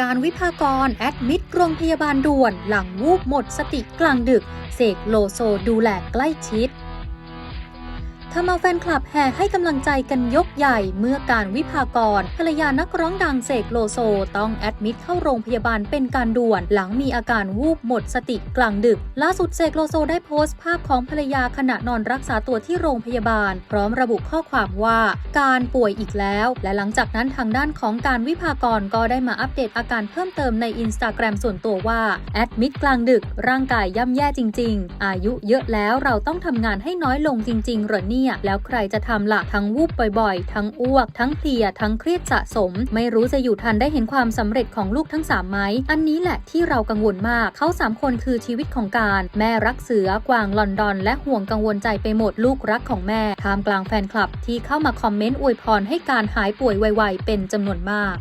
การวิภากรแอดมิดโรงพยาบาลด่วน หลังวูบหมดสติกลางดึก เสกโลโซดูแลใกล้ชิด ทำเอาแฟนคลับแห่ให้กำลังใจกันยกใหญ่เมื่อการวิภากรภรรยานักร้องดังเสกโลโซ ต้องแอดมิดเข้าโรงพยาบาลเป็นการด่วน หลังมีอาการวูบหมดสติกลางดึก ล่าสุดเสกโลโซได้โพสต์ภาพของภรรยาขณะนอนรักษาตัวที่โรงพยาบาล พร้อมระบุข้อความว่า การป่วยอีกแล้ว และหลังจากนั้นทางด้านของการวิภากรก็ได้มาอัปเดตอาการเพิ่มเติมในอินสตาแกรมส่วนตัวว่าแอดมิดกลางดึก ร่างกายย่ำแย่จริง ๆ อายุเยอะแล้วเราต้องทำงานให้น้อยลงจริงๆเหรอนี่เนี่ย แล้วใครจะทำละทั้งวูบบ่อยๆ ทั้งอ้วก ทั้งเพลีย ทั้งเครียดสะสม ไม่รู้จะอยู่ทันได้เห็นความสำเร็จของลูกทั้งสามไหม อันนี้แหละที่เรากังวลมาก เขาสามคนคือชีวิตของการ แม่รักเสือกวางลอนดอน และห่วงกังวลใจไปหมดลูกรักของแม่ท่ามกลางแฟนคลับที่เข้ามาคอมเมนต์อวยพรให้การหายป่วยไวๆเป็นจำนวนมาก